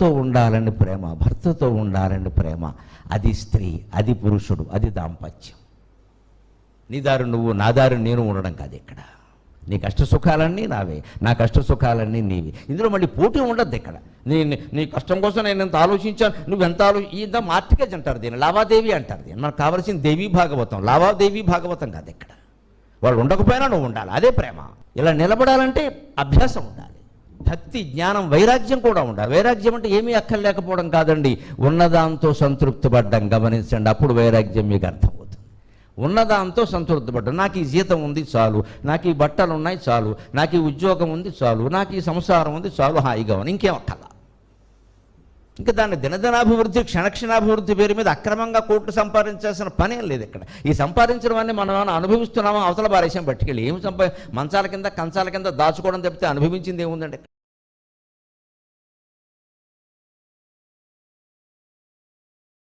భర్తతో ఉండాలని ప్రేమ భర్తతో ఉండాలని ప్రేమ. అది స్త్రీ అది పురుషుడు అది దాంపత్యం. నీ దారి నువ్వు నా దారి నేను ఉండడం కాదు ఇక్కడ. నీ కష్ట సుఖాలన్నీ నావే నా కష్ట సుఖాలన్నీ నీవి. ఇందులో మళ్ళీ పోటీ ఉండద్దు ఇక్కడ. నీ నీ- కష్టం కోసం నేను ఎంత ఆలోచించాను నువ్వు ఎంత ఆలో ఇంత మార్టికేజ్ అంటారు దీన్ని లావాదేవి అంటారు దీన్ని. మనకు కావాల్సిన దేవీ భాగవతం లావాదేవీ భాగవతం కాదు ఇక్కడ. వాళ్ళు ఉండకపోయినా నువ్వు ఉండాలి అదే ప్రేమ. ఇలా నిలబడాలంటే అభ్యాసం ఉండాలి. భక్తి జ్ఞానం వైరాగ్యం కూడా ఉండాలి. వైరాగ్యం అంటే ఏమీ అక్కర్లేకపోవడం కాదండి. ఉన్నదాంతో సంతృప్తి పడ్డం గమనించండి. అప్పుడు వైరాగ్యం మీకు అర్థమవుతుంది. ఉన్నదాంతో సంతృప్తి పడ్డం నాకు ఈ జీతం ఉంది చాలు. నాకు ఈ బట్టలు ఉన్నాయి చాలు. నాకు ఈ ఉద్యోగం ఉంది చాలు. నాకు ఈ సంసారం ఉంది చాలు. హాయిగా ఉంది. ఇంకేం అక్కర్ ఇంకా దాన్ని దినదినాభివృద్ధి క్షణక్షణాభివృద్ధి పేరు మీద అక్రమంగా కోట్లు సంపాదించాల్సిన పనేం లేదు ఇక్కడ. ఈ సంపాదించడం మనం ఏమైనా అనుభవిస్తున్నామో? అవతల బారేసాం పట్టుకెళ్ళి ఏం సంపా మంచాల కింద కంచాల కింద దాచుకోవడం తప్పితే అనుభవించింది ఏముందండి?